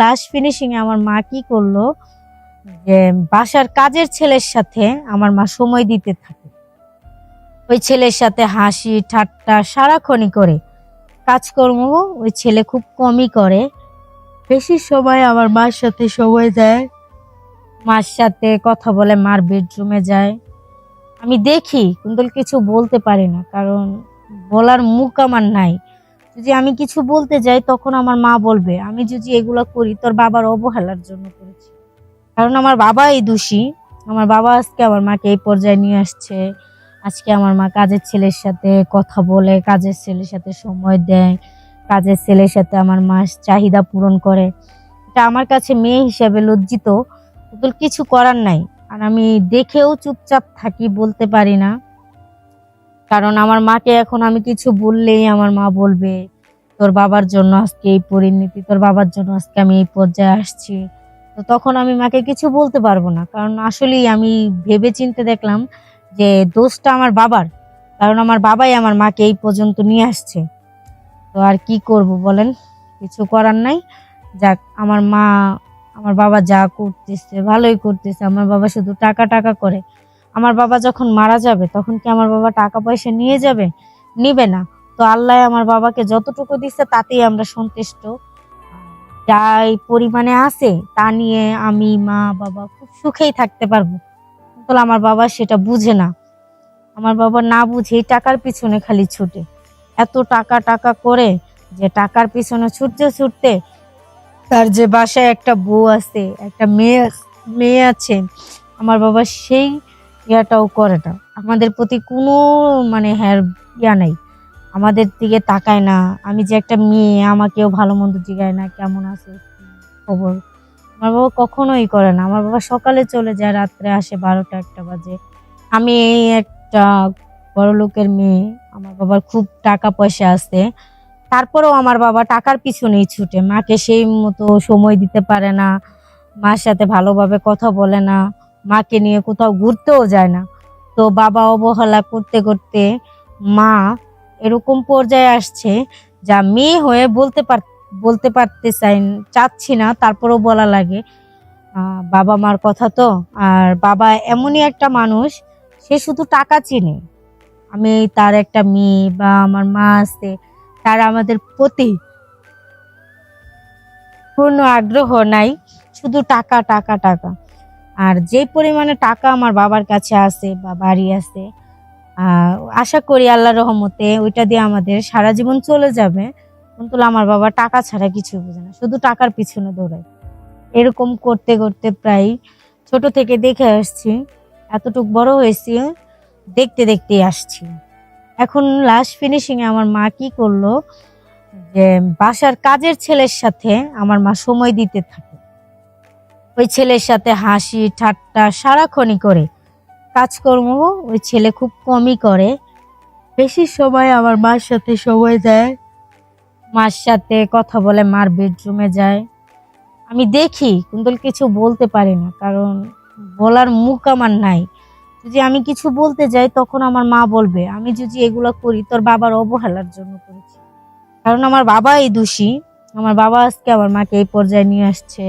Last finishing আমার মা কি করল? যে বাসার কাজের ছেলের সাথে আমার মা সময় দিতে থাকে। ওই ছেলের সাথে হাসি, ঠাট্টা সারাক্ষণই করে। কাজকর্ম ওই ছেলে খুব কমই করে। বেশি সময় আমার মার সাথে সময় দেয়। মার সাথে কথা বলে, মার বেডরুমে যায়। আমি দেখি কিন্তু কিছু বলতে পারি না, কারণ বলার মুখ আমার নাই। যদি আমি কিছু বলতে যাই, তখন আমার মা বলবে, আমি যদি এগুলো করি, তোর বাবার অবহেলার জন্য করেছি। কারণ আমার বাবাই দোষী। আমার বাবা আজকে আমার মাকে এই পর্যায়ে নিয়ে আসছে। আজকে আমার মা কাজের ছেলের সাথে কথা বলে, কাজের ছেলের সাথে সময় দেয়, কাজের ছেলের সাথে আমার মা চাহিদা পূরণ করে। এটা আমার কাছে মেয়ে হিসেবে লজ্জিত। কিছু করার নাই। আর আমি দেখেও চুপচাপ থাকি, বলতে পারি না। কারণ আমার মাকে এখন আমি কিছু বললেই আমার মা বলবে, তোর বাবার জন্য আজকে এই পরিণতি, তোর বাবার জন্য আজকে আমি এই পর্যায়ে আসছি। তো তখন আমি মাকে কিছু বলতে পারব না, কারণ আসলেই আমি ভেবে চিনতে দেখলাম যে দোষটা আমার বাবার, কারণ আমার বাবাই আমার মাকে এই পর্যন্ত নিয়ে আসছে। তো আর কি করব বলেন? কিছু করার নাই। যাক, আমার মা, আমার বাবা যা করতেছে, ভালোই করতেছে। আমার বাবা শুধু টাকা টাকা করে। আমার বাবা যখন মারা যাবে, তখন কি আমার বাবা টাকা পয়সা নিয়ে যাবে? নিবে না। তো আল্লাহ আমার বাবাকে যতটুকু দিচ্ছে তাতেই আমরা সন্তুষ্ট। যাই পরিমাণে আছে, তা নিয়ে আমি মা, বাবা খুব সুখেই থাকতে পারব। কিন্তু আমার বাবা সেটা বুঝে না। আমার বাবা না বুঝেই টাকার পিছনে খালি ছুটে। এত টাকা টাকা করে যে টাকার পিছনে ছুটতে ছুটতে তার যে বাসায় একটা বউ আছে, একটা মেয়ে মেয়ে আছে, আমার বাবা সেই ইয়াটাও করে না। আমাদের প্রতি কোনো মানে হ্যার, ইয়া নাই। আমাদের দিকে তাকায় না। আমি যে একটা মেয়ে, আমাকেও ভালো মন্দ জিগায় না কেমন আছে খবর। আমার বাবা কখনোই করে না। আমার বাবা সকালে চলে যায়, রাত্রে আসে বারোটা, একটা বাজে। আমি এই একটা বড় লোকের মেয়ে। আমার বাবার খুব টাকা পয়সা আছে। তারপরেও আমার বাবা টাকার পিছনেই ছুটে। মাকে সেই মতো সময় দিতে পারে না। মার সাথে ভালোভাবে কথা বলে না। মাকে নিয়ে কোথাও ঘুরতেও যায় না। তো বাবা অবহেলা করতে করতে মা এরকম পর্যায়ে আসছে যা মেয়ে হয়ে বলতে পার, বলতে পারতে চাই, চাচ্ছি না, তারপরেও বলা লাগে। বাবা মার কথা তো। আর বাবা এমনই একটা মানুষ, সে শুধু টাকা চিনে। আমি তার একটা মেয়ে বা আমার মা আছে, তার আমাদের প্রতি পূর্ণ আগ্রহ নাই, শুধু টাকা টাকা টাকা। আর যে পরিমাণে টাকা আমার বাবার কাছে আছে বা বাড়ি আছে আশা করি আল্লাহ রহমতে ওইটা দিয়ে আমাদের সারা জীবন চলে যাবে। কিন্তু আমার বাবা টাকা ছাড়া কিছু বোঝে না, শুধু টাকার পিছনে দৌড়ায়। এরকম করতে করতে প্রায় ছোট থেকে দেখে আসছি, এতটুক বড় হয়েছি, দেখতে, দেখতেই আসছি। এখন লাস্ট ফিনিশিং এ আমার মা কি করল, যে বাসার কাজের ছেলের সাথে আমার মা সময় দিতে থাকে। ওই ছেলের সাথে হাসি, ঠাট্টা, সারাক্ষণই করে। কাজকর্ম ওই ছেলে খুব কমই করে। বেশি সময় আমার মার সাথে সময় দেয়। মার সাথে কথা বলে, মার বেডরুমে যায়। আমি দেখি কুন্দল কিছু বলতে পারি না, কারণ বলার মুখ আমার নাই। যদি আমি কিছু বলতে যাই, তখন আমার মা বলবে, আমি যদি এগুলো করি, তোর বাবার অবহেলার জন্য করেছি। কারণ আমার বাবাই দোষী। আমার বাবা আজকে আমার মাকে এই পর্যায়ে নিয়ে আসছে।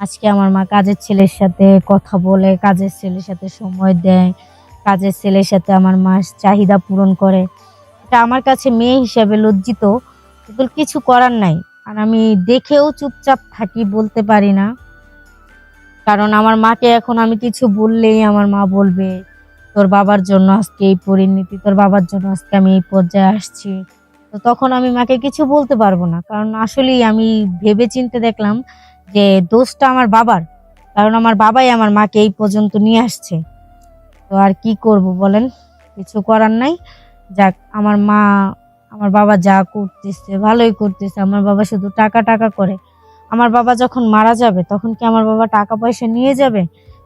আজকে আমার মা কাজের ছেলের সাথে কথা বলে, কাজের ছেলের সাথে সময় দেয়, কাজের ছেলের সাথে আমার মা চাহিদা পূরণ করে। এটা আমার কাছে মেয়ে হিসাবে লজ্জিত কিছু করার নাই। আর আমি দেখেও চুপচাপ থাকি, বলতে পারি না। কারণ আমার মাকে এখন আমি কিছু বললেই আমার মা বলবে, তোর বাবার জন্য আজকে এই পরিণতি, তোর বাবার জন্য আজকে আমি এই পর্যায়ে আসছি। তো তখন আমি মাকে কিছু বলতে পারব না। কারণ আসলেই আমি ভেবে চিনতে দেখলাম যে দোষটা আমার বাবার, কারণ আমার বাবাই আমার মাকে এই পর্যন্ত নিয়ে আসছে। তো আর কি করব বলেন? কিছু করার নাই। যাক, আমার মা, আমার বাবা যা করতেছে, ভালোই করতেছে। আমার বাবা শুধু টাকা টাকা করে। আমার বাবা যখন মারা যাবে, তখন কি আমার বাবা টাকা পয়সা নিয়ে যাবে?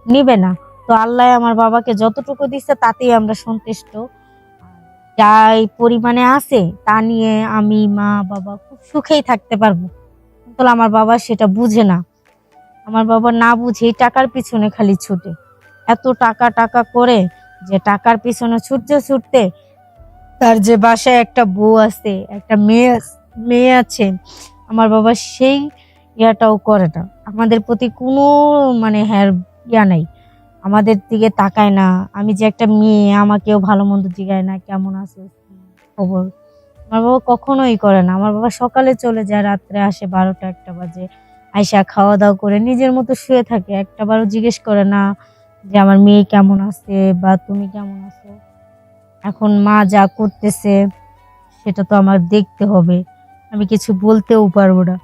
নিবে না। তো আল্লাহ আমার বাবাকে যতটুকু দিচ্ছে তাতেই আমরা সন্তুষ্ট। যাই পরিমাণে আছে, তা নিয়ে আমি মা, বাবা খুব সুখেই থাকতে পারব। কিন্তু আমার বাবা সেটা বুঝে না। আমার বাবা না বুঝেই টাকার পিছনে খালি ছুটে। এত টাকা টাকা করে যে টাকার পিছনে ছুটতে ছুটতে তার যে বাসায় একটা বউ আছে, একটা মেয়ে মেয়ে আছে, আমার বাবা সেই ইয়াটাও করে না। আমাদের প্রতি কোনো মানে হ্যার ইয়া নাই। আমাদের দিকে তাকায় না। আমি যে একটা মেয়ে, আমাকেও ভালো মন্দ জিগায় না, কেমন আছে খবর? আমার বাবা কখনোই করে না। আমার বাবা সকালে চলে যায়, রাত্রে আসে বারোটা, একটা বাজে। আইসা খাওয়া দাওয়া করে নিজের মতো শুয়ে থাকে। একটা বারও জিজ্ঞেস করে না যে, আমার মেয়ে কেমন আছে বা তুমি কেমন আছো? এখন মা যা করতেছে, সেটা তো আমার দেখতে হবে। আমি কিছু বলতেও পারব না।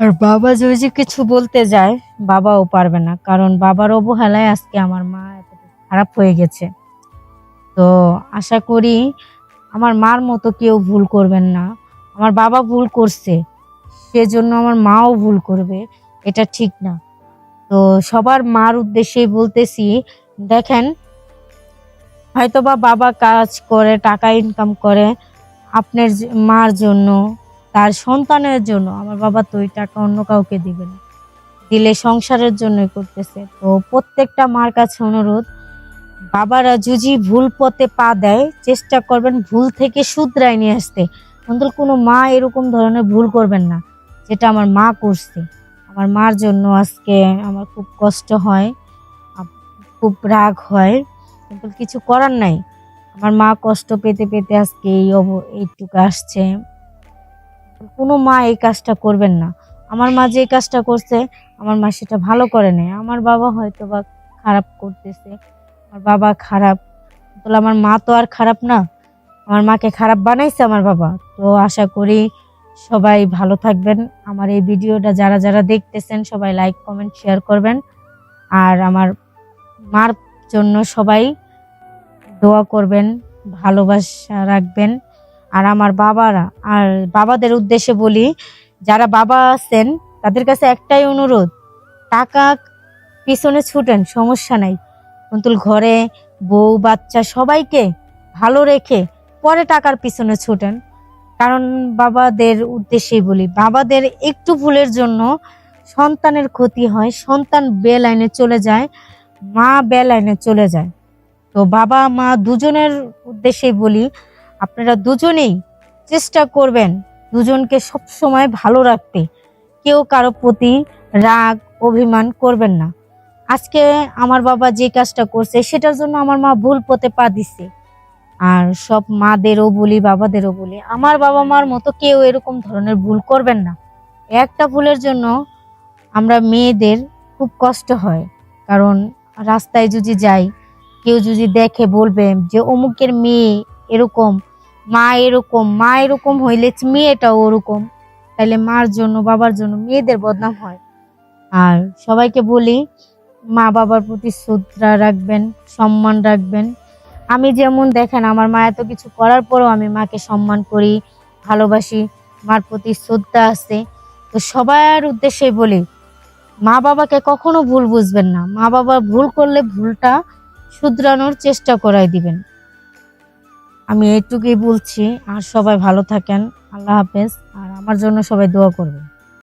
আর বাবা যদি যে কিছু বলতে যায়, বাবাও পারবে না। কারণ বাবার অবহেলায় আজকে আমার মা এতটা খারাপ হয়ে গেছে। তো আশা করি, আমার মার মতো কেউ ভুল করবেন না। আমার বাবা ভুল করছে। সেজন্য আমার মাও ভুল করবে, এটা ঠিক না। তো সবার মার উদ্দেশ্যেই বলতেছি, দেখেন হয়তো বা বাবা কাজ করে, টাকা ইনকাম করে, আপনার মার জন্য, তার সন্তানের জন্য, আমার বাবা তো ওই টাকা অন্য কাউকে দিবে না। দিলে সংসারের জন্যই করতেছে। তো প্রত্যেকটা মার কাছে অনুরোধ, বাবারা যদি ভুল পথে পা দেয়, চেষ্টা করবেন ভুল থেকে শুধরায় নিয়ে আসতে। অন্তত কোনো মা এরকম ধরনের ভুল করবেন না। যেটা আমার মা করছে। আমার মার জন্য আজকে আমার খুব কষ্ট হয় খুব রাগ হয়। কিন্তু কিছু করার নাই। আমার মা কষ্ট পেতে পেতে আজকে এই অব, এইটুকু আসছে। কোনো মা এই কাজটা করবেন না। আমার মা যে কাজটা করছে, আমার মা সেটা ভালো করে নেয়। আমার বাবা হয়তো বা খারাপ করতেছে। আমার বাবা খারাপ। তাহলে আমার মা তো আর খারাপ না। আমার মাকে খারাপ বানাইছে আমার বাবা। তো আশা করি সবাই ভালো থাকবেন। আমার এই ভিডিওটা যারা যারা দেখতেছেন, সবাই লাইক কমেন্ট শেয়ার করবেন। আর আমার মার জন্য সবাই দোয়া করবেন, ভালোবাসা রাখবেন। আর আমার বাবারা, আর বাবাদের উদ্দেশ্যে বলি, যারা বাবা আছেন, তাদের কাছে একটাই অনুরোধ, টাকা পিছনে ছুটেন, সমস্যা নাই। কিন্তু ঘরে বউ, বাচ্চা সবাইকে ভালো রেখে পরে টাকার পিছনে ছুটেন। কারণ বাবাদের উদ্দেশ্যেই বলি, বাবাদের একটু ভুলের জন্য সন্তানের ক্ষতি হয়, সন্তান বে লাইনে চলে যায়, মা বে লাইনে চলে যায়। তো বাবা, মা দুজনের উদ্দেশ্যেই বলি, আপনারা দুজনেই চেষ্টা করবেন দুজনকে সব সময় ভালো রাখতে। কেউ কারও প্রতি রাগ, অভিমান করবেন না। আজকে আমার বাবা যে কাজটা করছে, সেটার জন্য আমার মা ভুল পথে পা দিচ্ছে। আর সব মাদেরও বলি, বাবাদেরও বলি, আমার বাবা মার মতো কেউ এরকম ধরনের ভুল করবেন না। একটা ভুলের জন্য আমরা মেয়েদের খুব কষ্ট হয়, কারণ রাস্তায় যদি যাই, কেউ যদি দেখে বলবে যে অমুকের মেয়ে এরকম, মা এরকম মা এরকম হইলে মেয়েটাও ওরকম, তাইলে মার জন্য, বাবার জন্য মেয়েদের বদনাম হয়। আর সবাইকে বলি মা বাবার প্রতি শ্রদ্ধা রাখবেন, সম্মান রাখবেন আমি যেমন দেখেন, আমার মা এত কিছু করার পরেও আমি মাকে সম্মান করি, ভালোবাসি, মার প্রতি শ্রদ্ধা আছে। তো সবার উদ্দেশ্যে বলি, মা বাবাকে কখনো ভুল বুঝবেন না। মা বাবা ভুল করলে ভুলটা শুধরানোর চেষ্টা করাই দিবেন। আমি এইটুকুই বলছি, আর সবাই ভালো থাকেন। আল্লাহ হাফেজ, আর আমার জন্য সবাই দোয়া করবেন।